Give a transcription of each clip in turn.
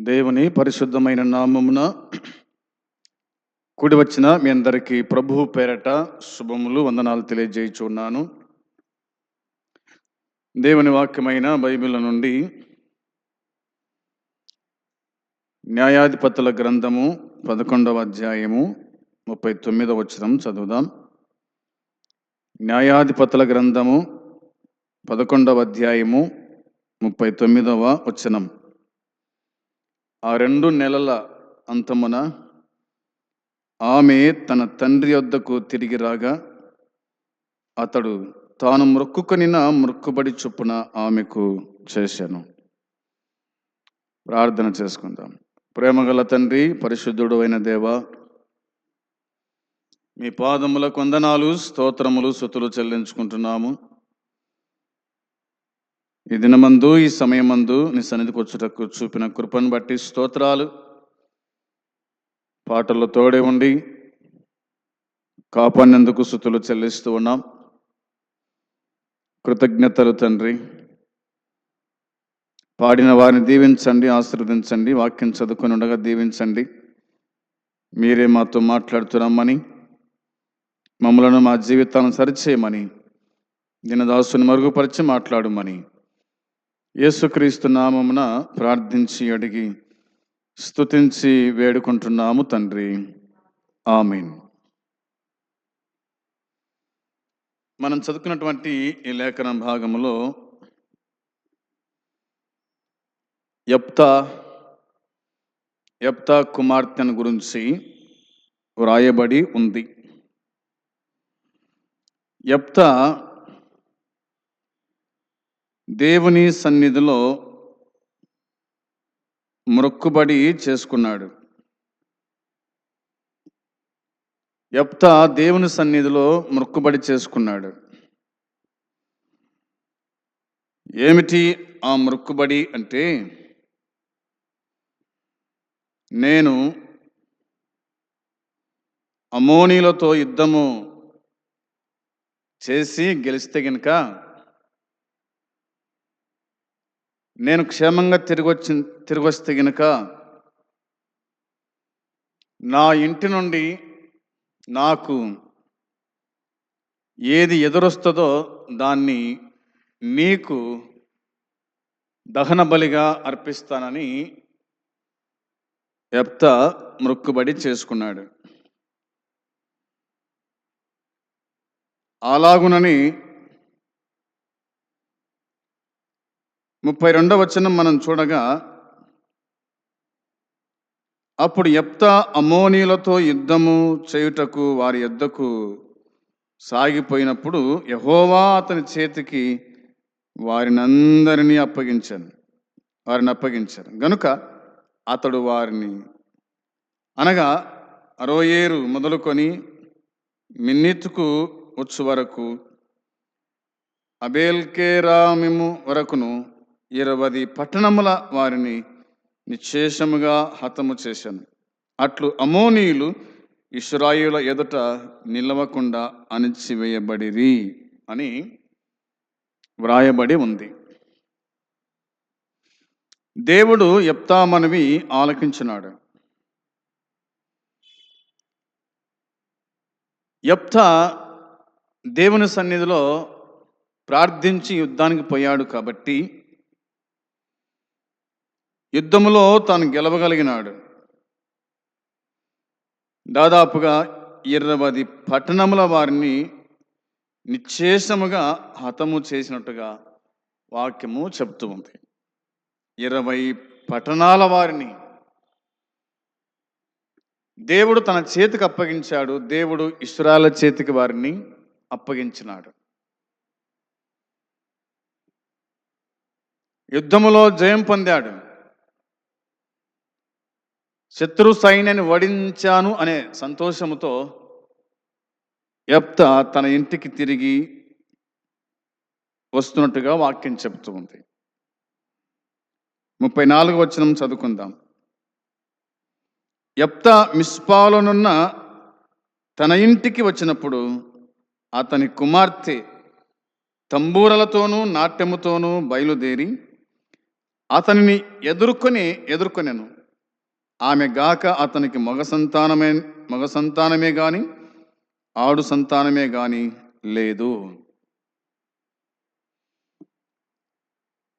దేవుని పరిశుద్ధమైన నామమున కూడి వచ్చిన మీ అందరికీ ప్రభువు పేరట శుభములు వందనాలు తెలియజేయుచున్నాను. దేవుని వాక్యమైన బైబిల్ నుండి న్యాయాధిపతుల గ్రంథము పదకొండవ అధ్యాయము ముప్పై తొమ్మిదవ వచనం చదువుదాం. న్యాయాధిపతుల గ్రంథము పదకొండవ అధ్యాయము ముప్పై తొమ్మిదవ వచనం. ఆ రెండు నెలల అంతమున ఆమె తన తండ్రి వద్దకు తిరిగి రాగా అతడు తాను మొక్కుకొనిన మొక్కుబడి చొప్పున ఆమెకు చేశాను. ప్రార్థన చేసుకుందాం. ప్రేమగల తండ్రి పరిశుద్ధుడు అయిన దేవ మీ పాదముల కొందనాలు స్తోత్రములు సుతులు చెల్లించుకుంటున్నాము. ఈ దినమందు ఈ సమయమందు నీ సన్నిధికి వచ్చుటకు చూపిన కృపను బట్టి స్తోత్రాలు. పాటల్లో తోడే ఉండి కాపాడినందుకు సుతులు చెల్లిస్తూ ఉన్నాం. కృతజ్ఞతలు తండ్రి. పాడిన వారిని దీవించండి ఆశీర్వదించండి వాక్యం చదువుకొని ఉండగా దీవించండి. మీరే మాతో మాట్లాడుతున్నామని మమ్మలను మా జీవితాలను సరిచేయమని దినదాసుని మరుగుపరిచి మాట్లాడమని యేసుక్రీస్తు నామమున ప్రార్థించి అడిగి స్తుతించి వేడుకుంటున్నాము తండ్రి. ఆమెన్. మనం చదువుకున్నటువంటి ఈ లేఖన భాగంలో యప్తా యప్తా కుమార్తెను గురించి వ్రాయబడి ఉంది. యప్తా దేవుని సన్నిధిలో మొక్కుబడి చేసుకున్నాడు. యప్తా దేవుని సన్నిధిలో మొక్కుబడి చేసుకున్నాడు. ఏమిటి ఆ మొక్కుబడి అంటే? నేను అమోనీలతో యుద్ధము చేసి గెలిస్తే గనుక నేను క్షేమంగా తిరిగి వచ్చి తిరిగి వస్తే గనుక నా ఇంటి నుండి నాకు ఏది ఎదురొస్తుందో దాన్ని నీకు దహన బలిగా అర్పిస్తానని ఎప్త మృక్కుబడి చేసుకున్నాడు. అలాగునని ముప్పై రెండవ వచనం మనం చూడగా అప్పుడు ఎప్తా అమోనీలతో యుద్ధము చేయుటకు వారి యుద్ధకు సాగిపోయినప్పుడు యహోవా అతని చేతికి వారినందరినీ అప్పగించాను వారిని అప్పగించారు గనుక అతడు వారిని అనగా అరోయేరు మొదలుకొని మిన్నిత్కు వచ్చు వరకు అబేల్కేరామిము వరకును ఇరవది పట్టణముల వారిని నిశ్శేషముగా హతము చేశాను. అట్లు అమోనీయులు ఇస్రాయుల ఎదుట నిలవకుండా అణిచివేయబడిరి అని వ్రాయబడి ఉంది. దేవుడు ఎప్తామనివి ఆలకించినాడు. యప్తా దేవుని సన్నిధిలో ప్రార్థించి యుద్ధానికి పోయాడు కాబట్టి యుద్ధంలో తాను గెలవగలిగినాడు. దాదాపుగా ఇరవై పట్టణముల వారిని నిశ్చేషముగా హతము చేసినట్టుగా వాక్యము చెప్తూ ఉంది. ఇరవై పట్టణాల వారిని దేవుడు తన చేతికి అప్పగించాడు. దేవుడు ఇస్రాయల చేతికి వారిని అప్పగించినాడు. యుద్ధములో జయం పొందాడు. శత్రు సైన్యాన్ని వడించాను అనే సంతోషముతో యప్త తన ఇంటికి తిరిగి వస్తున్నట్టుగా వాక్యం చెప్తూ ఉంది. ముప్పై నాలుగు వచనం చదువుకుందాం. యప్త మిస్పాలోనున్న తన ఇంటికి వచ్చినప్పుడు అతని కుమార్తె తంబూరలతోనూ నాట్యముతోనూ బయలుదేరి అతనిని ఎదుర్కొని ఎదుర్కొనెను. ఆమె గాక అతనికి మగ సంతానమే మగ సంతానమే కానీ ఆడు సంతానమే కానీ లేదు.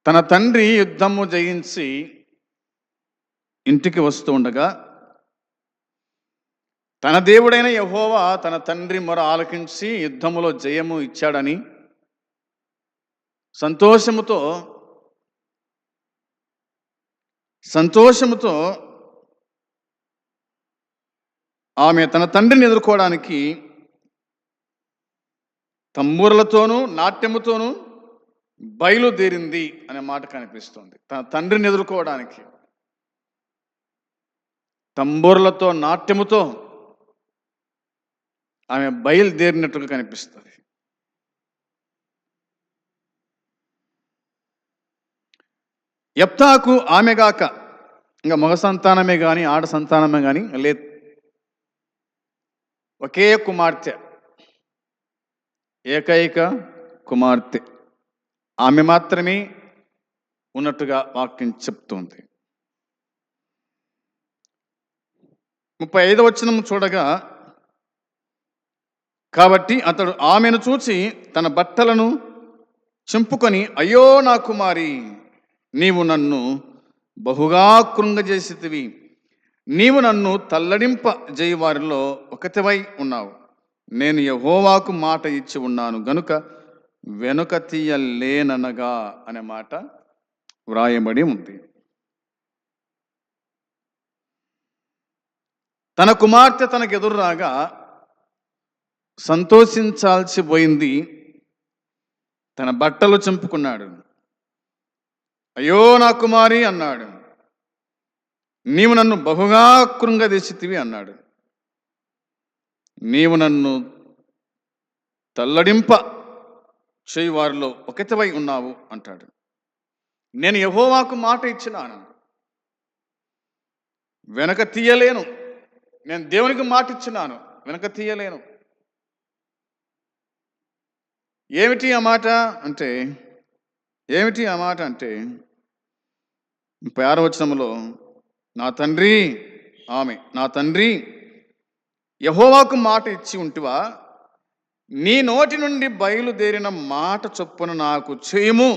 తన తండ్రి యుద్ధము జయించి ఇంటికి వస్తూ ఉండగా తన దేవుడైన యహోవా తన తండ్రి మొర ఆలకించి యుద్ధములో జయము ఇచ్చాడని సంతోషముతో సంతోషముతో ఆమె తన తండ్రిని ఎదుర్కోవడానికి తంబూరలతోనూ నాట్యముతోనూ బయలుదేరింది అనే మాట కనిపిస్తుంది. తన తండ్రిని ఎదుర్కోవడానికి తంబూరలతో నాట్యముతో ఆమె బయలుదేరినట్టుగా కనిపిస్తుంది. ఎప్తాకు ఆమె గాక ఇంకా మగ సంతానమే కానీ ఆడ సంతానమే కానీ లేదు ఒకే కుమార్తె. ఏకైక కుమార్తె. ఆమె మాత్రమే ఉన్నట్టుగా వాక్యం చెప్తుంది. ముప్పై ఐదు వచనం చూడగా కాబట్టి అతడు ఆమెను చూచి తన బట్టలను చింపుకొని అయ్యో నా కుమారి నీవు నన్ను బహుగా కృంగజేసితివి. నీవు నన్ను తల్లడింప జయవారిలో ఒకటివై ఉన్నావు. నేను యహోవాకు మాట ఇచ్చి ఉన్నాను. గనుక వెనుక తీయలేననగా అనే మాట వ్రాయబడి ఉంది. తన కుమార్తె తనకు ఎదురు రాగా సంతోషించాల్సి పోయింది. తన బట్టలు చంపుకున్నాడు. అయ్యో నా కుమారి అన్నాడు. నీవు నన్ను బహుగా కృంగదీసితివి అన్నాడు. నీవు నన్ను తల్లడింప చేయి వారిలో ఒకటివై ఉన్నావు అంటాడు. నేను యహోవాకు మాట ఇచ్చినాను వెనక తీయలేను. నేను దేవునికి మాట ఇచ్చినాను. వెనక తీయలేను. ఏమిటి ఆ మాట అంటే ఏమిటి ఆ మాట అంటే ముప్పై ఆరో వచనంలో నా తండ్రి ఆమె నా తండ్రి యహోవాకు మాట ఇచ్చి ఉంటివా? నీ నోటి నుండి బయలుదేరిన మాట చొప్పున నాకు చేయము.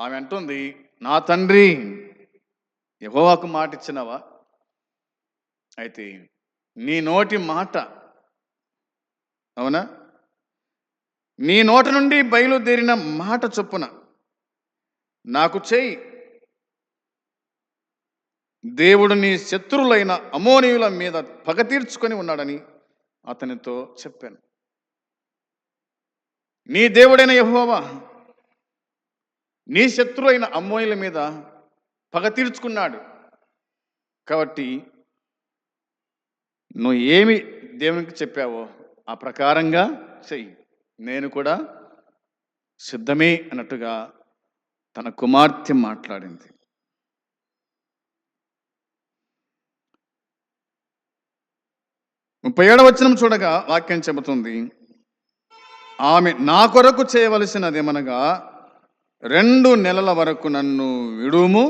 ఆమె అంటుంది నా తండ్రి యహోవాకు మాట ఇచ్చినవా? అయితే నీ నోటి మాట అవునా? నీ నోట నుండి బయలుదేరిన మాట చొప్పున నాకు చేయి. దేవుడు నీ శత్రువులైన అమోనీయుల మీద పగ తీర్చుకొని ఉన్నాడని అతనితో చెప్పాను. నీ దేవుడైన యహోవా నీ శత్రులైన అమ్మోయిల మీద పగ తీర్చుకున్నాడు. కాబట్టి నువ్వు ఏమి దేవునికి చెప్పావో ఆ ప్రకారంగా చెయ్యి. నేను కూడా సిద్ధమే అన్నట్టుగా తన కుమార్తె మాట్లాడింది. ముప్పై ఏడవ వచనం చూడగా వాక్యం చెబుతుంది. ఆమె నా కొరకు చేయవలసినదేమనగా రెండు నెలల వరకు నన్ను విడుము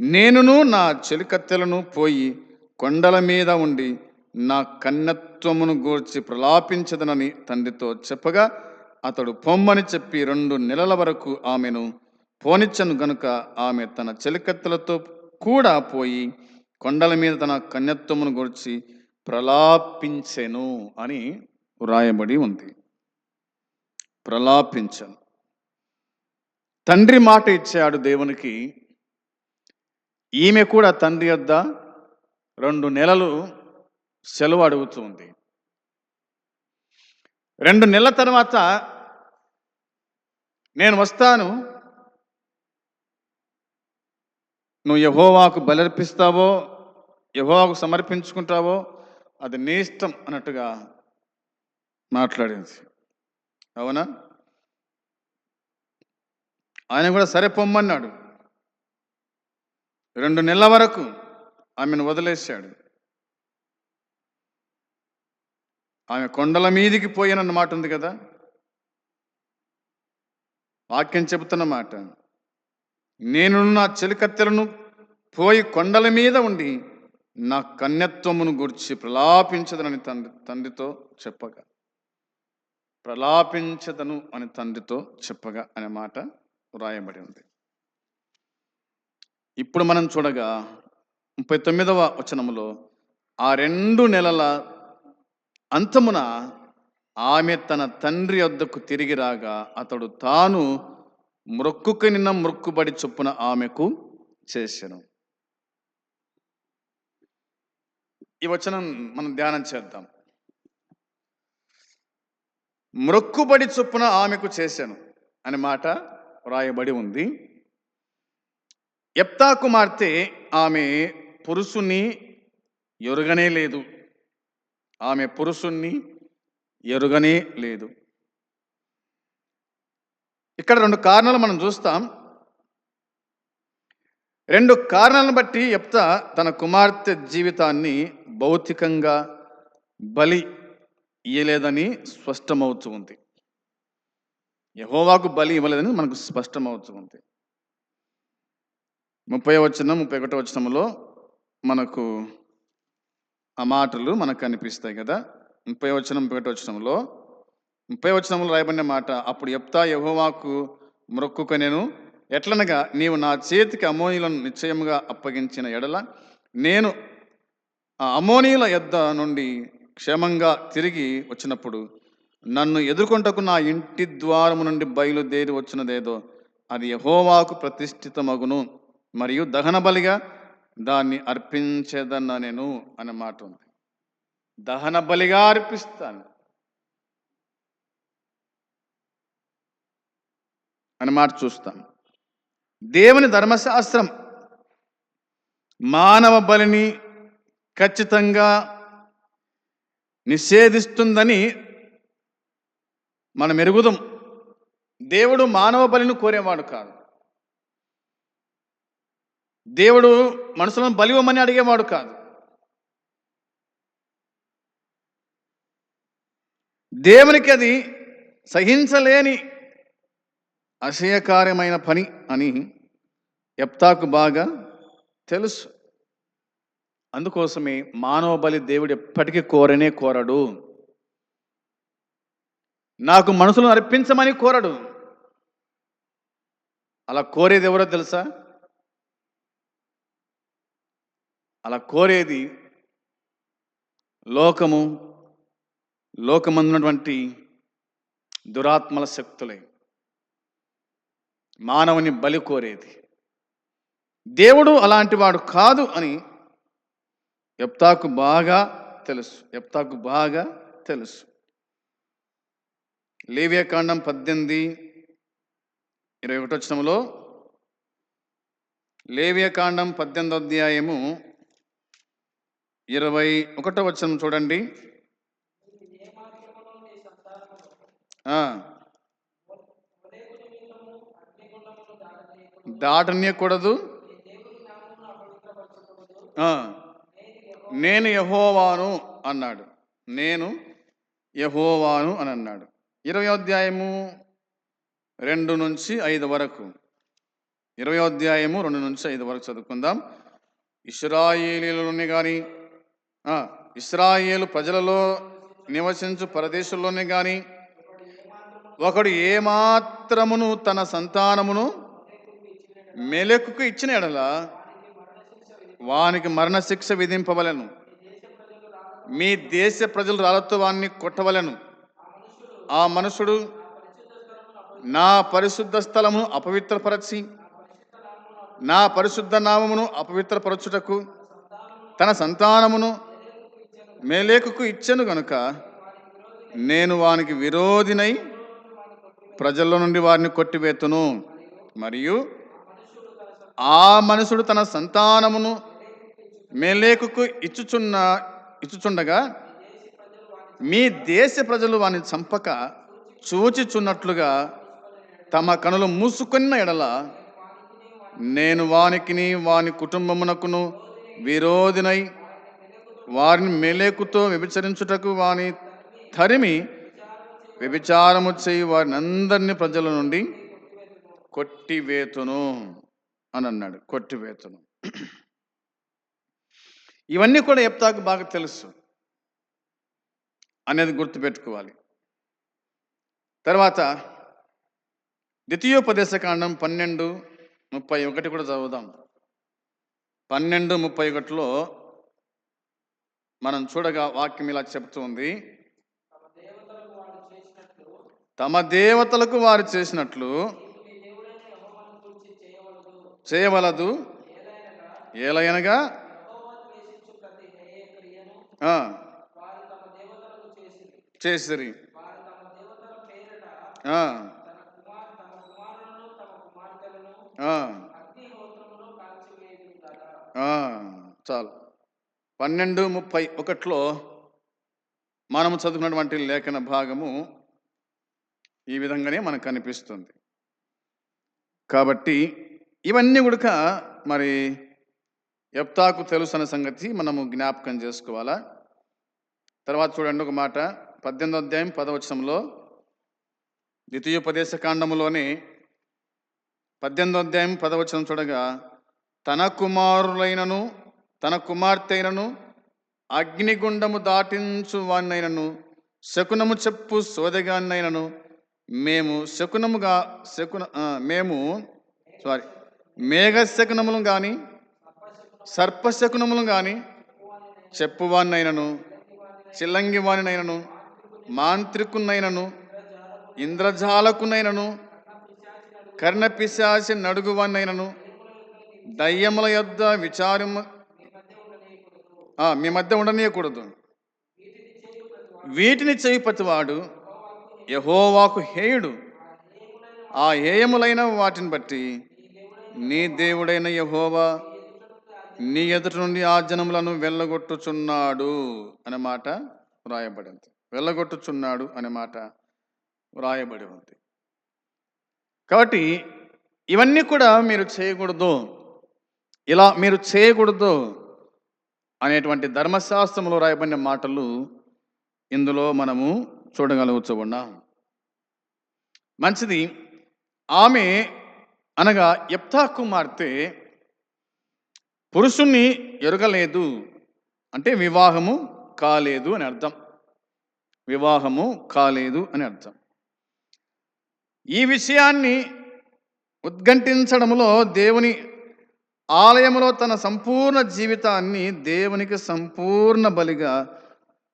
నేనును నా చెలికత్తెలను పోయి కొండల మీద ఉండి నా కన్నత్వమును గూర్చి ప్రలాపించదనని తండ్రితో చెప్పగా అతడు పొమ్మని చెప్పి రెండు నెలల వరకు ఆమెను పోనిచ్చను గనుక ఆమె తన చెలికత్తెలతో కూడా పోయి కొండల మీద తన కన్యత్వమును గూర్చి ప్రలాపించెను అని వ్రాయబడి ఉంది. ప్రలాపించను. తండ్రి మాట ఇచ్చాడు దేవునికి. ఈమె కూడా తండ్రి వద్ద రెండు నెలలు సెలవు అడుగుతుంది రెండు నెలల తర్వాత నేను వస్తాను. నువ్వు యహోవాకు బలర్పిస్తావో యహోవాకు సమర్పించుకుంటావో అది నీ ఇష్టం అన్నట్టుగా మాట్లాడింది. అవునా? ఆయన కూడా సరే పొమ్మన్నాడు. రెండు నెలల వరకు ఆమెను వదిలేశాడు. ఆమె కొండల మీదికి పోయినన్న మాట ఉంది కదా? వాక్యం చెబుతున్న మాట నేను నా చెలికత్తెలను పోయి కొండల మీద ఉండి నా కన్యత్వమును గురించి ప్రలాపించదనని తండ్రి తండ్రితో చెప్పగా. ప్రలాపించదను అని తండ్రితో చెప్పగా అనే మాట వ్రాయబడి ఉంది. ఇప్పుడు మనం చూడగా ముప్పై తొమ్మిదవ వచనములో ఆ రెండు నెలల అంతమున ఆమె తన తండ్రి వద్దకు తిరిగి రాగా అతడు తాను మ్రొక్కుకొనిన మ్రొక్కుబడి చొప్పున ఆమెకు చేశాను ఈ వచనం మనం ధ్యానం చేద్దాం. మ్రొక్కుబడి చొప్పున ఆమెకు చేశాను అనే మాట వ్రాయబడి ఉంది. ఎప్తా కుమార్తె ఆమె పురుషుని ఎరుగనే లేదు. ఆమె పురుషుణ్ణి ఎరుగనే లేదు. ఇక్కడ రెండు కారణాలు మనం చూస్తాం. రెండు కారణాలను బట్టి ఎప్తా తన కుమార్తె జీవితాన్ని భౌతికంగా బలి ఇయ్యలేదని స్పష్టమవుతూ ఉంది. యహోవాకు బలి ఇవ్వలేదని మనకు స్పష్టమవుతూ ఉంది. ముప్పై వచనం ముప్పై ఒకటో వచనంలో మనకు ఆ మాటలు మనకు కనిపిస్తాయి కదా. ముప్పై వచనం ముప్పై ఒకటో వచనంలో ముప్పై వచనంలో రాయబడిన మాట అప్పుడు యప్తా యహోవాకు మొక్కుకొనేను ఎట్లనగా నీవు నా చేతికి అమోనీలను నిశ్చయముగా అప్పగించిన ఎడల నేను ఆ అమోనీల యొద్ద నుండి క్షేమంగా తిరిగి వచ్చినప్పుడు నన్ను ఎదుర్కొంటకు నా ఇంటి ద్వారము నుండి బయలుదేరి వచ్చినదేదో అది యహోవాకు ప్రతిష్ఠితమగును మరియు దహన బలిగా దాన్ని అర్పించేదన్న నేను అనే మాట ఉంది. దహన బలిగా అర్పిస్తాను అనే మాట చూస్తాను. దేవుని ధర్మశాస్త్రం మానవ బలిని ఖచ్చితంగా నిషేధిస్తుందని మనం ఎరుగుదాం. దేవుడు మానవ బలిని కోరేవాడు కాదు. దేవుడు మనుషులను బలివ్వమని అడిగేవాడు కాదు. దేవునికి అది సహించలేని అసహ్యకార్యమైన పని అని ఎప్తాకు బాగా తెలుసు. అందుకోసమే మానవ బలి దేవుడు ఎప్పటికీ కోరనే కోరడు. నాకు మనసులను అర్పించమని కోరడు. అలా కోరేది ఎవరో తెలుసా? అలా కోరేది లోకము లోకమందున్నటువంటి దురాత్మల శక్తులే. మానవుని బలి కోరేది. దేవుడు అలాంటి వాడు కాదు అని ఎప్తాకు బాగా తెలుసు. ఎప్తాకు బాగా తెలుసు. లేవ్యకాండం పద్దెనిమిది ఇరవై ఒకటి వచ్చినంలో లేవ్యకాండం పద్దెనిమిది అధ్యాయము ఇరవై ఒకటో వచ్చిన చూడండి. దాటనియకూడదు దాటనీయకూడదు ఆ. నేను యహోవాను అన్నాడు. నేను యహోవాను అని అన్నాడు. ఇరవై అధ్యాయము రెండు నుంచి ఐదు వరకు. ఇరవై అధ్యాయము రెండు నుంచి ఐదు వరకు చదువుకుందాం. ఇస్రాయేలీలోని కానీ ఇస్రాయేలు ప్రజలలో నివసించు పరదేశంలోనే కానీ ఒకడు ఏమాత్రమును తన సంతానమును మెలకుకు ఇచ్చిన ఎడల వానికి మరణశిక్ష విధింపవలను. మీ దేశ ప్రజలు రాళ్ళతో వాణ్ణి కొట్టవలను. ఆ మనుషుడు నా పరిశుద్ధ స్థలమును అపవిత్రపరచి నా పరిశుద్ధ నామమును అపవిత్రపరచుటకు తన సంతానమును మేలేకుకు ఇచ్చను గనుక నేను వానికి విరోధినై ప్రజల్లో నుండి వారిని కొట్టివేతును. మరియు ఆ మనుషుడు తన సంతానమును మేలేకుకు ఇచ్చుచున్న ఇచ్చుచుండగా మీ దేశ ప్రజలు వాని చంపక చూచిచున్నట్లుగా తమ కనులు మూసుకున్న ఎడల నేను వానికిని వాని కుటుంబమునకును విరోధినై వారిని మేలేకుతో వ్యభిచరించుటకు వాని తరిమి వ్యభిచారము చేయి వారిని అందరినీ ప్రజల నుండి కొట్టివేతును అని అన్నాడు. కొట్టివేతును. ఇవన్నీ కూడా ఎప్తాకు బాగా తెలుసు అనేది గుర్తుపెట్టుకోవాలి. తర్వాత ద్వితీయోపదేశకాండం పన్నెండు ముప్పై ఒకటి కూడా చదువుదాం. పన్నెండు ముప్పై ఒకటిలో మనం చూడగా వాక్యం ఇలా చెప్తుంది. తమ దేవతలకు వారు చేసినట్లు చేయవలదు. ఏలయనగా చేసిరి. చాలు. పన్నెండు ముప్పై ఒకటిలో మనము చదువుకున్నటువంటి లేఖన భాగము ఈ విధంగానే మనకు కనిపిస్తుంది. కాబట్టి ఇవన్నీ కూడా మరి ఎప్తాకు తెలుసు అనే సంగతి మనము జ్ఞాపకం చేసుకోవాలా? తర్వాత చూడండి ఒక మాట. పద్దెనిమిది అధ్యాయం పదవచనంలో ద్వితీయోపదేశ కాండములోని పద్దెనిమిదో అధ్యాయం పదవచనం చూడగా తన కుమారులైనను తన కుమార్తె అయినను అగ్నిగుండము దాటించు వాణ్ణైనను శకునము చెప్పు సోదగాన్నైనను మేము శకునముగా శకున మేము సారీ మేఘ శకునములు కానీ సర్పశకునములు కానీ చెప్పువాణ్ణైనను చిల్లంగివాణినైనను మాంత్రికున్నైనను మాంత్రికునైనను ఇంద్రజాలకునైనను కర్ణపిశాసి నడుగువాణ్ణైనను దయ్యముల యొద్ద విచారము మీ మధ్య ఉండనీయకూడదు. వీటిని చేయి ప్రతివాడు యహోవాకు హేయుడు. ఆ హేయములైన వాటిని బట్టి నీ దేవుడైన యహోవా నీ ఎదుటి నుండి ఆ జనములను వెళ్ళగొట్టుచున్నాడు అనే మాట వ్రాయబడింది వెళ్ళగొట్టుచున్నాడు అనే మాట వ్రాయబడి ఉంది. కాబట్టి ఇవన్నీ కూడా మీరు చేయకూడదు. ఇలా మీరు చేయకూడదు అనేటువంటి ధర్మశాస్త్రంలో రాయబడిన మాటలు ఇందులో మనము చూడగలుగుతున్నాం మంచిది ఆమె అనగా ఎప్తా కుమార్తె పురుషుణ్ణి ఎరగలేదు అంటే వివాహము కాలేదు అని అర్థం. వివాహము కాలేదు అని అర్థం. ఈ విషయాన్ని ఉద్ఘంటించడంలో దేవుని ఆలయంలో తన సంపూర్ణ జీవితాన్ని దేవునికి సంపూర్ణ బలిగా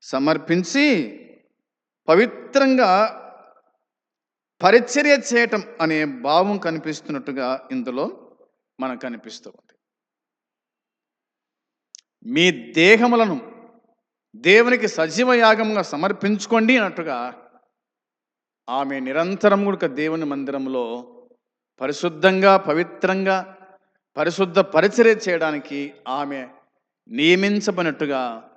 సమర్పించి పవిత్రంగా పరిచర్య చేయటం అనే భావం కనిపిస్తున్నట్టుగా ఇందులో మనకు కనిపిస్తుంది మీ దేహములను దేవునికి సజీవ యాగంగా సమర్పించుకోండి అన్నట్టుగా ఆమె నిరంతరం కూడా దేవుని మందిరంలో పరిశుద్ధంగా పవిత్రంగా పరిశుద్ధ పరిచర్య చేయడానికి ఆమె నియమించబడినట్టుగా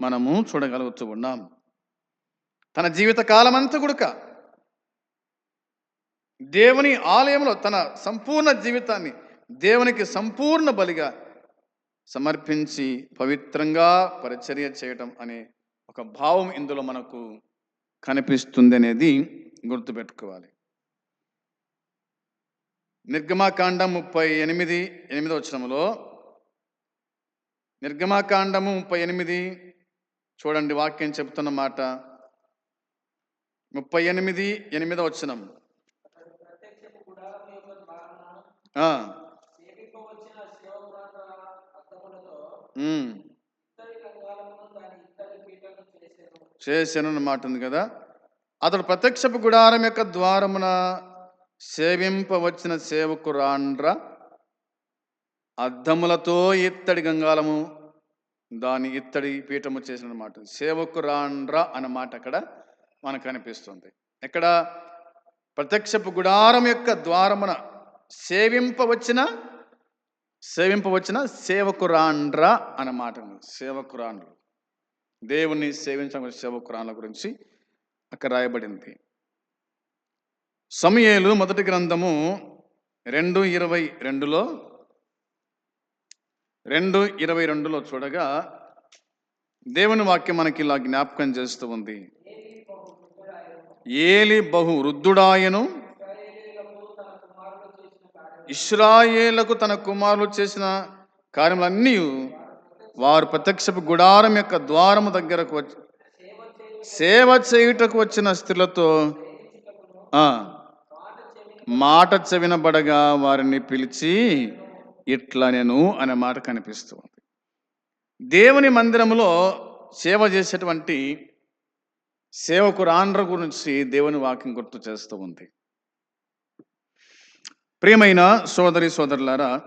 మనము చూడగలుగుతూ ఉన్నాం. తన జీవిత కాలమంతా గుడక దేవుని ఆలయంలో తన సంపూర్ణ జీవితాన్ని దేవునికి సంపూర్ణ బలిగా సమర్పించి పవిత్రంగా పరిచర్య చేయటం అనే ఒక భావం ఇందులో మనకు కనిపిస్తుంది అనేది గుర్తుపెట్టుకోవాలి. నిర్గమాకాండం ముప్పై ఎనిమిది ఎనిమిదో వచనములో నిర్గమాకాండము ముప్పై ఎనిమిది చూడండి వాక్యం చెప్తున్న మాట. ముప్పై ఎనిమిది ఎనిమిదో వచనం ఆ, ఉమ్, చేశాను మాట ఉంది కదా? అతడు ప్రత్యక్షపు గుడారం యొక్క ద్వారమున సేవింపవచ్చిన సేవకురాండ్ర అద్దములతో ఇత్తడి గంగాలము దాని ఇత్తడి పీఠము చేసిన మాట సేవకురాండ్ర అన్న మాట అక్కడ మనకు అనిపిస్తుంది ఇక్కడ ప్రత్యక్షపు గుడారం యొక్క ద్వారమున సేవింపవచ్చిన సేవింపవచ్చిన సేవకురాండ్ర అన్న మాట ఉంది. సేవకురాండ్రు దేవుణ్ణి సేవించడం సేవకురాన్ల గురించి అక్కడ రాయబడింది. సమయేలు మొదటి గ్రంథము రెండు ఇరవై రెండులో రెండు ఇరవై రెండులో చూడగా దేవుని వాక్యం మనకి ఇలా జ్ఞాపకం చేస్తూ ఉంది. ఏలి బహు వృద్ధుడాయను ఇస్రాయేలకు తన కుమారులు చేసిన కార్యములన్నీ వారు ప్రత్యక్షపు గుడారం యొక్క ద్వారము దగ్గరకు వచ్చి సేవ చేయుటకు వచ్చిన స్త్రీలతో మాట చెవినబడగా వారిని పిలిచి ఇట్లా నేను అనే మాట కనిపిస్తూ ఉంది. దేవుని మందిరంలో సేవ చేసేటువంటి సేవకురాండ్ర గురించి దేవుని వాక్యం గుర్తు చేస్తూ ఉంది. ప్రియమైన సోదరి సోదరులారా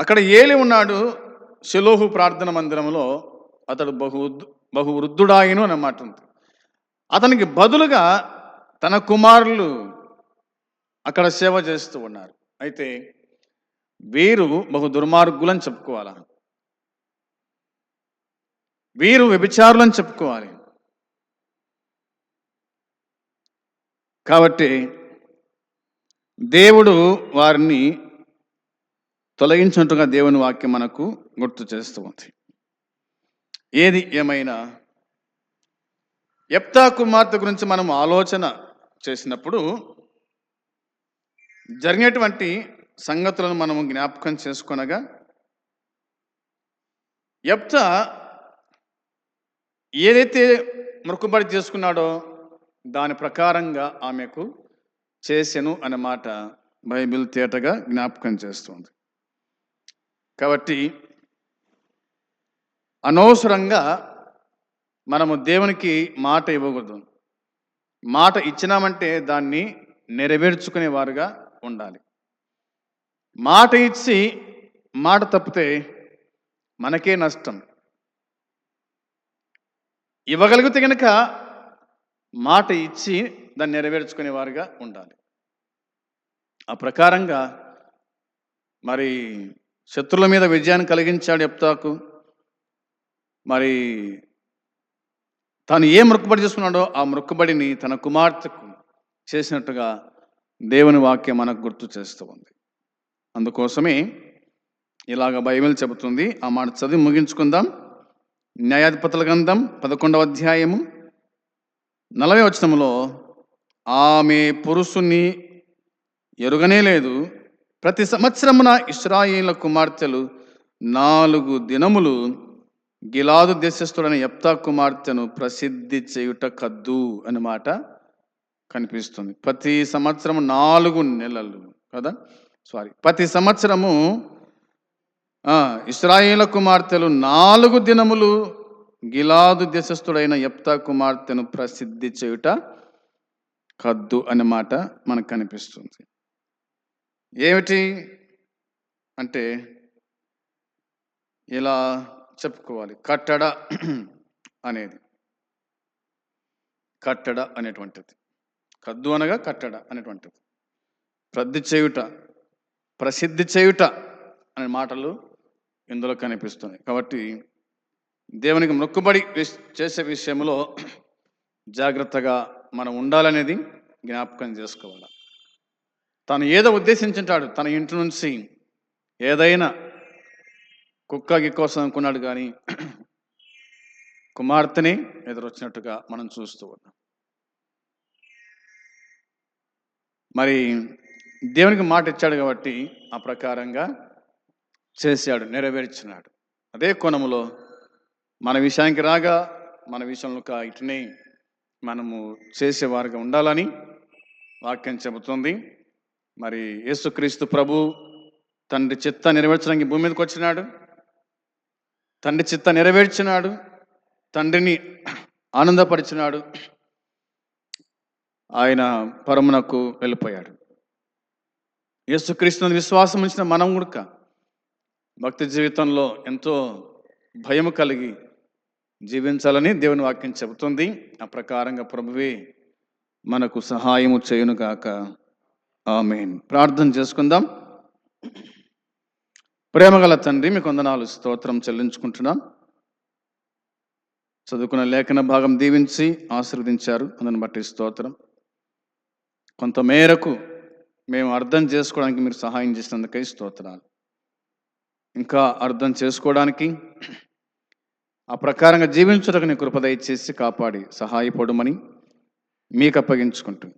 అక్కడ ఏలి ఉన్నాడు శిలోహు ప్రార్థన మందిరంలో అతడు బహు బహు వృద్ధుడాయను అనే మాట ఉంది. అతనికి బదులుగా తన కుమారులు అక్కడ సేవ చేస్తూ ఉన్నారు. అయితే వీరు బహు దుర్మార్గులని చెప్పుకోవాలా? వీరు వ్యభిచారులని చెప్పుకోవాలి. కాబట్టి దేవుడు వారిని తొలగించినట్టుగా దేవుని వాక్యం మనకు గుర్తు చేస్తూ ఉంది. ఏది ఏమైనా ఎప్తా కుమార్తె గురించి మనం ఆలోచన చేసినప్పుడు జరిగినటువంటి సంగతులను మనం జ్ఞాపకం చేసుకొనగా ఎప్తా ఏదైతే మొక్కుబడి చేసుకున్నాడో దాని ప్రకారంగా ఆమెకు చేసెను అనే మాట బైబిల్ తేటగా జ్ఞాపకం చేస్తుంది. కాబట్టి అనవసరంగా మనము దేవునికి మాట ఇవ్వకూడదు. మాట ఇచ్చినామంటే దాన్ని నెరవేర్చుకునే వారుగా ఉండాలి. మాట ఇచ్చి మాట తప్పితే మనకే నష్టం. ఇవ్వగలిగితే కనుక మాట ఇచ్చి దాన్ని నెరవేర్చుకునే వారుగా ఉండాలి. ఆ ప్రకారంగా మరి శత్రుల మీద విజయాన్ని కలిగించాడు ఎప్తాకు మరి తాను ఏ మృక్కుబడి చేసుకున్నాడో ఆ మృక్కుబడిని తన కుమార్తెకు చేసినట్టుగా దేవుని వాక్యం మనకు గుర్తు చేస్తూ ఉంది. అందుకోసమే ఇలాగ బైబిల్ చెబుతుంది. ఆ మాట చదివి ముగించుకుందాం. న్యాయాధిపతుల గ్రంథం పదకొండవ అధ్యాయము నలభై వచనములో ఆమె పురుషుని ఎరుగనే లేదు. ప్రతి సంవత్సరమున ఇస్రాయిల కుమార్తెలు నాలుగు దినములు గిలాదు దేశస్థుడైన యప్తా కుమార్తెను ప్రసిద్ధి చేయుట కద్దు అన్నమాట కనిపిస్తుంది. ప్రతి సంవత్సరం నాలుగు నెలలు కదా? సారీ ప్రతి సంవత్సరము ఇస్రాయిల ఇస్రాయేల కుమార్తెలు నాలుగు దినములు గిలాదు దేశస్థుడైన యప్తా కుమార్తెను ప్రసిద్ధి చేయుట కద్దు అన్నమాట మనకు కనిపిస్తుంది. ఏమిటి? అంటే ఇలా చెప్పుకోవాలి. కట్టడ అనేది. కట్టడ అనేటువంటిది. కద్దు అనగా కట్టడ అనేటువంటిది. ప్రద్ది చేయుట ప్రసిద్ధి చేయుట అనే మాటలు ఇందులో కనిపిస్తున్నాయి. కాబట్టి దేవునికి మొక్కుబడి విష్- చేసే విషయంలో జాగ్రత్తగా మనం ఉండాలనేది జ్ఞాపకం చేసుకోవాలి. తను ఏదో ఉద్దేశించుంటాడు. తన ఇంటి నుంచి ఏదైనా కుక్క కోసం అనుకున్నాడు కానీ కుమార్తెని ఎదురొచ్చినట్టుగా మనం చూస్తూ ఉన్నాం. మరి దేవునికి మాట ఇచ్చాడు కాబట్టి ఆ ప్రకారంగా చేశాడు నెరవేర్చినాడు. అదే కోణంలో మన విషయానికి రాగా మన విషయంలో ఒక ఇటునే మనము చేసేవారుగా ఉండాలని వాక్యం చెబుతుంది. మరి యేసుక్రీస్తు ప్రభు తండ్రి చిత్త నెరవేర్చడానికి భూమి మీదకి వచ్చినాడు. తండ్రి చిత్త నెరవేర్చినాడు తండ్రిని ఆనందపరిచినాడు ఆయన పరమునకు వెళ్ళిపోయాడు. యేసుక్రీస్తుని విశ్వాసం ఉంచిన మనం కూడా భక్తి జీవితంలో ఎంతో భయం కలిగి జీవించాలని దేవుని వాక్యం చెబుతుంది. ఆ ప్రకారంగా ప్రభువే మనకు సహాయము చేయునుగాక. ఆమెన్. ప్రార్థన చేసుకుందాం. ప్రేమగల తండ్రి మీకు వందనాలు. స్తోత్రం చెల్లించుకుంటున్నాం. చదువుకున్న లేఖన భాగం దీవించి ఆశీర్వదించారు. అందుని బట్టి స్తోత్రం. కొంత మేరకు మేము అర్థం చేసుకోవడానికి మీరు సహాయం చేసినందుకై స్తోత్రాలు. ఇంకా అర్థం చేసుకోవడానికి ఆ ప్రకారంగా జీవించుటకు నీ కృపదయ చేసి కాపాడి సహాయపడమని మీకు అప్పగించుకుంటుంది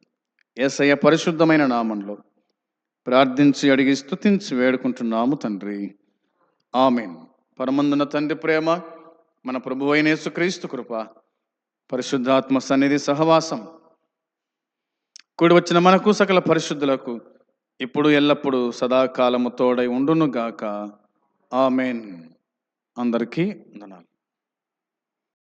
ఏసయ్య పరిశుద్ధమైన నామంలో ప్రార్థించి అడిగి స్థుతించి వేడుకుంటున్నాము తండ్రి. ఆమెన్. పరమందున తండ్రి ప్రేమ మన ప్రభు అయిన యేసుక్రీస్తు కృప పరిశుద్ధాత్మ సన్నిధి సహవాసం. కూడి వచ్చిన మనకు సకల పరిశుద్ధులకు ఇప్పుడు ఎల్లప్పుడూ సదాకాలము తోడై ఉండునుగాక. ఆమెన్. అందరికీ వందనాలు.